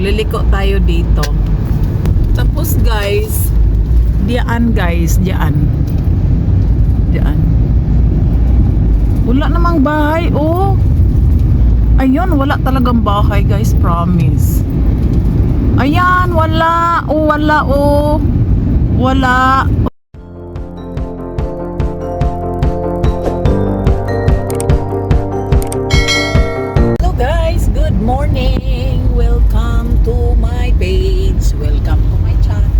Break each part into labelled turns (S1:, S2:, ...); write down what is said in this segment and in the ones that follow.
S1: liliko tayo dito. Tapos guys, diyan guys, diyan. Diyan. Wala namang bahay, oh. Ayun, wala talagang bahay guys, promise. Ayan, wala. Oh, wala, oh. Wala. Hello guys, good morning. Welcome page. Welcome to my channel.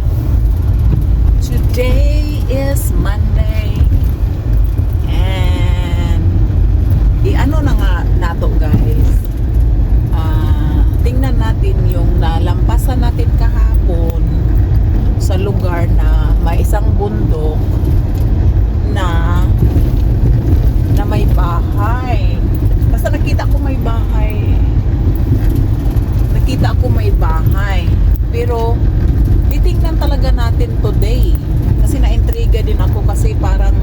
S1: Today is Monday. And i-ano na nga nato guys. Ah, tingnan natin yung nalampasan natin kahapon sa lugar na may isang bundok na na may bahay. Basta nakita ko may bahay. Nakita ko bahay. Pero titingnan talaga natin today. Kasi na-intriga din ako kasi parang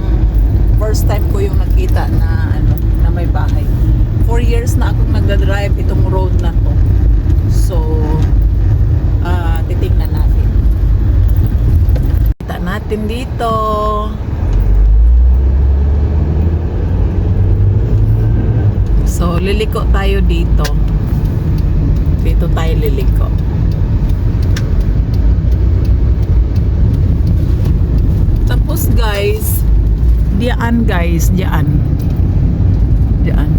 S1: first time ko yung nakita na ano na may bahay. Four years na akong nagda-drive itong road na to. So, ah titingnan natin. Kita natin dito. So, liliko tayo dito. Dito tayo liliko. Tapos guys, diyan guys, diyan. Diyan.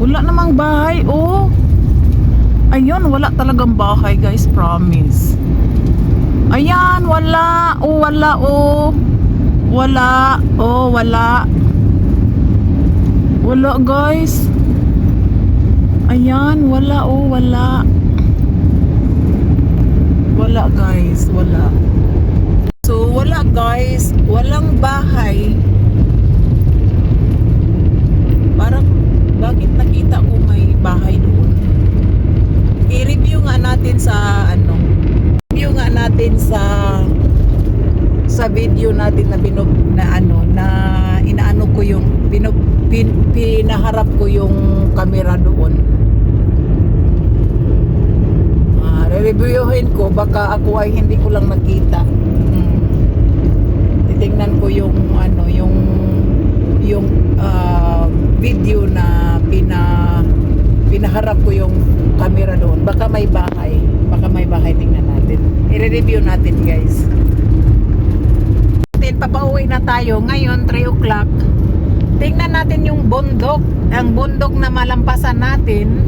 S1: Wala namang bahay, oh. Ayun, wala talagang bahay guys, promise. Ayan, wala. Oh, wala, oh. Wala. Oh, wala. Wala guys. Ayan, wala oh, wala. Wala guys, wala. So wala guys, walang bahay. Parang bakit nakita ko may bahay doon? I-review nga natin sa ano. Review nga natin sa sa video natin na binob na ano na inaano ko yung binob, pin, pinaharap ko yung camera doon. Re-reviewin ko baka ako ay hindi ko lang nakita. Hmm. Titingnan ko yung ano yung yung ah, video na pina pinaharap ko yung camera doon. Baka may bahay. Baka may bahay tingnan natin. I-review natin guys papauwi na tayo. Ngayon, 3 o'clock. Tingnan natin yung bundok. Ang bundok na malampasan natin.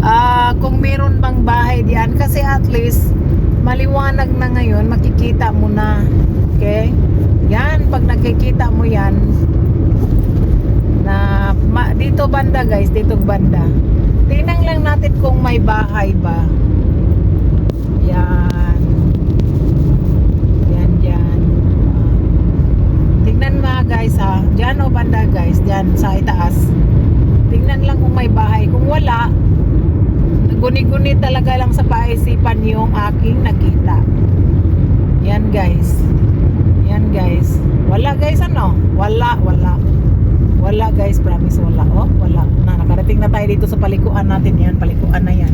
S1: Ah, kung meron bang bahay diyan. Kasi at least, maliwanag na ngayon, makikita mo na. Okay? Yan, pag nakikita mo yan, na ma, dito banda guys, dito banda. Tingnan lang natin kung may bahay ba. Yan. Yan, yan. Tingnan nga guys ha. Diyan o banda guys. Diyan sa itaas. Tingnan lang kung may bahay. Kung wala, guni-guni talaga lang sa paisipan yung aking nakita. Yan guys. Yan guys. Wala guys ano? Wala, wala. Wala guys, promise wala. Oh, wala. Na, nakarating na tayo dito sa palikuan natin yan. Palikuan na yan.